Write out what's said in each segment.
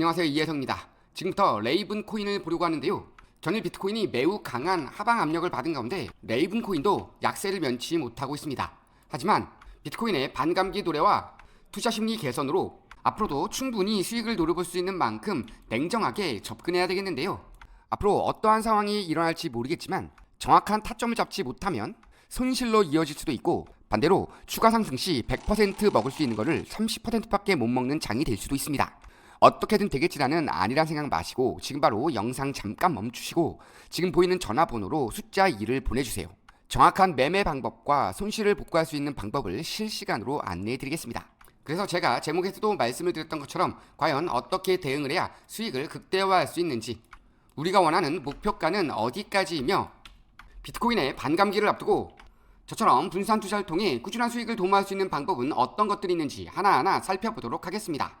안녕하세요 이혜성입니다. 지금부터 레이븐 코인을 보려고 하는데요. 전일 비트코인이 매우 강한 하방 압력을 받은 가운데 레이븐 코인도 약세를 면치 못하고 있습니다. 하지만 비트코인의 반감기 도래와 투자 심리 개선으로 앞으로도 충분히 수익을 노려볼 수 있는 만큼 냉정하게 접근해야 되겠는데요. 앞으로 어떠한 상황이 일어날지 모르겠지만 정확한 타점을 잡지 못하면 손실로 이어질 수도 있고 반대로 추가 상승 시 100% 먹을 수 있는 거를 30%밖에 못 먹는 장이 될 수도 있습니다. 어떻게든 되겠지라는 아니란 생각 마시고 지금 바로 영상 잠깐 멈추시고 지금 보이는 전화번호로 숫자 2를 보내주세요. 정확한 매매 방법과 손실을 복구할 수 있는 방법을 실시간으로 안내해 드리겠습니다. 그래서 제가 제목에서도 말씀을 드렸던 것처럼 과연 어떻게 대응을 해야 수익을 극대화할 수 있는지 우리가 원하는 목표가는 어디까지이며 비트코인의 반감기를 앞두고 저처럼 분산 투자를 통해 꾸준한 수익을 도모할 수 있는 방법은 어떤 것들이 있는지 하나하나 살펴보도록 하겠습니다.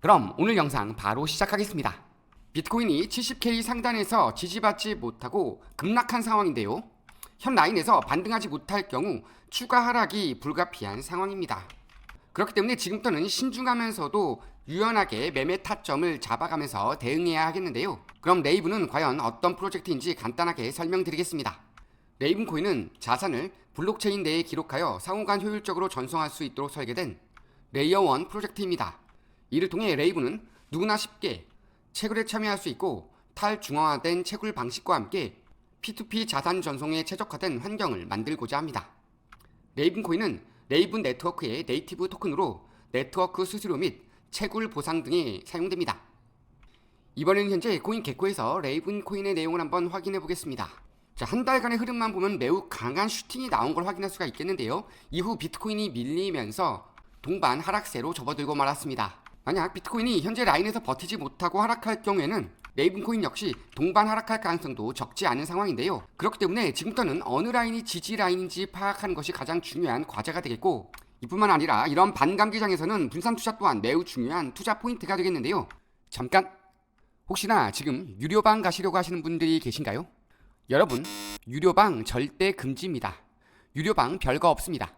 그럼 오늘 영상 바로 시작하겠습니다. 비트코인이 70K 상단에서 지지받지 못하고 급락한 상황인데요. 현 라인에서 반등하지 못할 경우 추가 하락이 불가피한 상황입니다. 그렇기 때문에 지금부터는 신중하면서도 유연하게 매매 타점을 잡아가면서 대응해야 하겠는데요. 그럼 레이브는 과연 어떤 프로젝트인지 간단하게 설명드리겠습니다. 레이븐 코인은 자산을 블록체인 내에 기록하여 상호간 효율적으로 전송할 수 있도록 설계된 레이어 1 프로젝트입니다. 이를 통해 레이븐은 누구나 쉽게 채굴에 참여할 수 있고 탈중앙화된 채굴 방식과 함께 P2P 자산 전송에 최적화된 환경을 만들고자 합니다. 레이븐 코인은 레이븐 네트워크의 네이티브 토큰으로 네트워크 수수료 및 채굴 보상 등에 사용됩니다. 이번에는 현재 코인 개코에서 레이븐 코인의 내용을 한번 확인해 보겠습니다. 자, 한 달간의 흐름만 보면 매우 강한 슈팅이 나온 걸 확인할 수가 있겠는데요. 이후 비트코인이 밀리면서 동반 하락세로 접어들고 말았습니다. 만약 비트코인이 현재 라인에서 버티지 못하고 하락할 경우에는 레이븐 코인 역시 동반 하락할 가능성도 적지 않은 상황인데요. 그렇기 때문에 지금부터는 어느 라인이 지지 라인인지 파악하는 것이 가장 중요한 과제가 되겠고 이뿐만 아니라 이런 반감기장에서는 분산 투자 또한 매우 중요한 투자 포인트가 되겠는데요. 잠깐 혹시나 지금 유료방 가시려고 하시는 분들이 계신가요? 여러분, 유료방 절대 금지입니다. 유료방 별거 없습니다.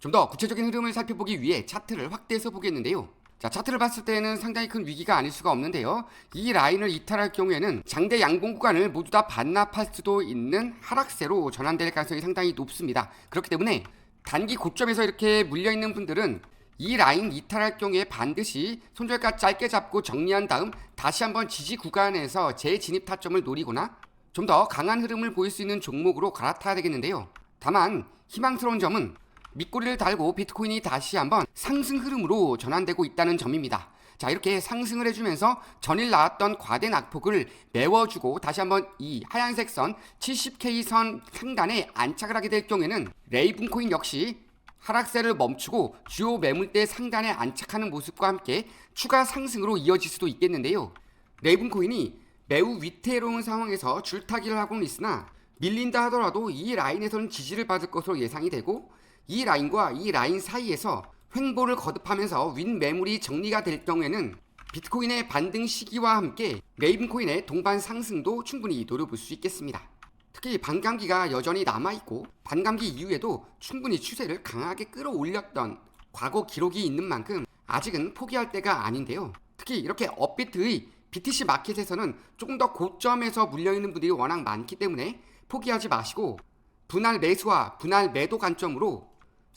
좀 더 구체적인 흐름을 살펴보기 위해 차트를 확대해서 보겠는데요. 자, 차트를 봤을 때는 상당히 큰 위기가 아닐 수가 없는데요. 이 라인을 이탈할 경우에는 장대 양봉 구간을 모두 다 반납할 수도 있는 하락세로 전환될 가능성이 상당히 높습니다. 그렇기 때문에 단기 고점에서 이렇게 물려 있는 분들은 이 라인 이탈할 경우에 반드시 손절가 짧게 잡고 정리한 다음 다시 한번 지지 구간에서 재진입 타점을 노리거나 좀 더 강한 흐름을 보일 수 있는 종목으로 갈아타야 되겠는데요. 다만 희망스러운 점은 밑꼬리를 달고 비트코인이 다시 한번 상승 흐름으로 전환되고 있다는 점입니다. 자, 이렇게 상승을 해주면서 전일 나왔던 과대 낙폭을 메워주고 다시 한번 이 하얀색 선 70K 선 상단에 안착을 하게 될 경우에는 레이븐 코인 역시 하락세를 멈추고 주요 매물대 상단에 안착하는 모습과 함께 추가 상승으로 이어질 수도 있겠는데요. 레이븐 코인이 매우 위태로운 상황에서 줄타기를 하고는 있으나 밀린다 하더라도 이 라인에서는 지지를 받을 것으로 예상이 되고 이 라인과 이 라인 사이에서 횡보를 거듭하면서 윈 매물이 정리가 될 경우에는 비트코인의 반등 시기와 함께 레이븐 코인의 동반 상승도 충분히 노려볼 수 있겠습니다. 특히 반감기가 여전히 남아있고 반감기 이후에도 충분히 추세를 강하게 끌어올렸던 과거 기록이 있는 만큼 아직은 포기할 때가 아닌데요. 특히 이렇게 업비트의 BTC 마켓에서는 조금 더 고점에서 물려있는 분들이 워낙 많기 때문에 포기하지 마시고 분할 매수와 분할 매도 관점으로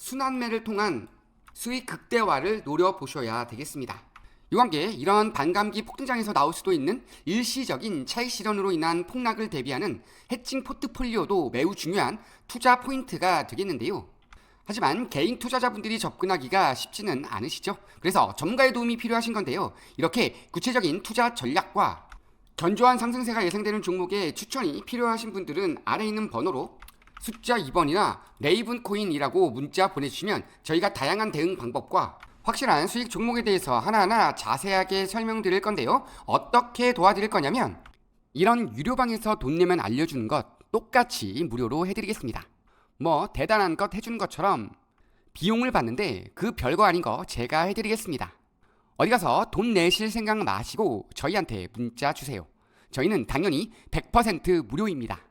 순환매를 통한 수익 극대화를 노려보셔야 되겠습니다. 이와 함께 이런 반감기 폭등장에서 나올 수도 있는 일시적인 차익 실현으로 인한 폭락을 대비하는 해칭 포트폴리오도 매우 중요한 투자 포인트가 되겠는데요. 하지만 개인 투자자분들이 접근하기가 쉽지는 않으시죠. 그래서 전문가의 도움이 필요하신 건데요. 이렇게 구체적인 투자 전략과 견조한 상승세가 예상되는 종목에 추천이 필요하신 분들은 아래 있는 번호로 숫자 2번이나 레이븐 코인이라고 문자 보내주시면 저희가 다양한 대응 방법과 확실한 수익 종목에 대해서 하나하나 자세하게 설명드릴 건데요. 어떻게 도와드릴 거냐면 이런 유료방에서 돈 내면 알려주는 것 똑같이 무료로 해드리겠습니다. 뭐 대단한 것 해주는 것처럼 비용을 받는데 그 별거 아닌 거 제가 해드리겠습니다. 어디 가서 돈 내실 생각 마시고 저희한테 문자 주세요. 저희는 당연히 100% 무료입니다.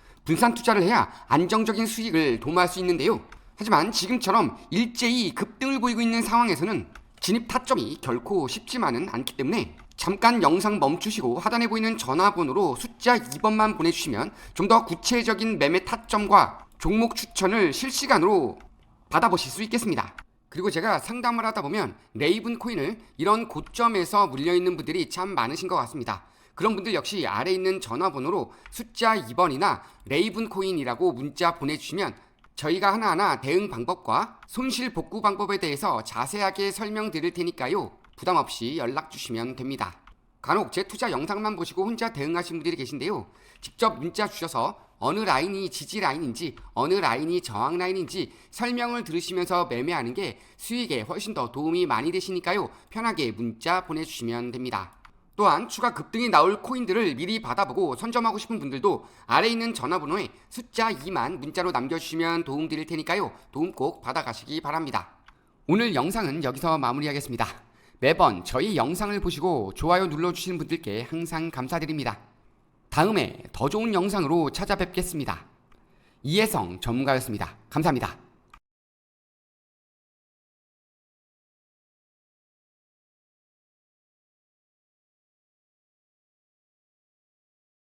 분산 투자를 해야 안정적인 수익을 도모할 수 있는데요. 하지만 지금처럼 일제히 급등을 보이고 있는 상황에서는 진입 타점이 결코 쉽지만은 않기 때문에 잠깐 영상 멈추시고 하단에 보이는 전화번호로 숫자 2번만 보내주시면 좀 더 구체적인 매매 타점과 종목 추천을 실시간으로 받아보실 수 있겠습니다. 그리고 제가 상담을 하다 보면 레이븐 코인을 이런 고점에서 물려있는 분들이 참 많으신 것 같습니다. 그런 분들 역시 아래 있는 전화번호로 숫자 2번이나 레이븐 코인이라고 문자 보내주시면 저희가 하나하나 대응 방법과 손실 복구 방법에 대해서 자세하게 설명드릴 테니까요. 부담 없이 연락 주시면 됩니다. 간혹 제 투자 영상만 보시고 혼자 대응하신 분들이 계신데요. 직접 문자 주셔서 어느 라인이 지지 라인인지 어느 라인이 저항 라인인지 설명을 들으시면서 매매하는 게 수익에 훨씬 더 도움이 많이 되시니까요. 편하게 문자 보내주시면 됩니다. 또한 추가 급등이 나올 코인들을 미리 받아보고 선점하고 싶은 분들도 아래 있는 전화번호에 숫자 2만 문자로 남겨주시면 도움 드릴 테니까요. 도움 꼭 받아가시기 바랍니다. 오늘 영상은 여기서 마무리하겠습니다. 매번 저희 영상을 보시고 좋아요 눌러주시는 분들께 항상 감사드립니다. 다음에 더 좋은 영상으로 찾아뵙겠습니다. 이혜성 전문가였습니다. 감사합니다.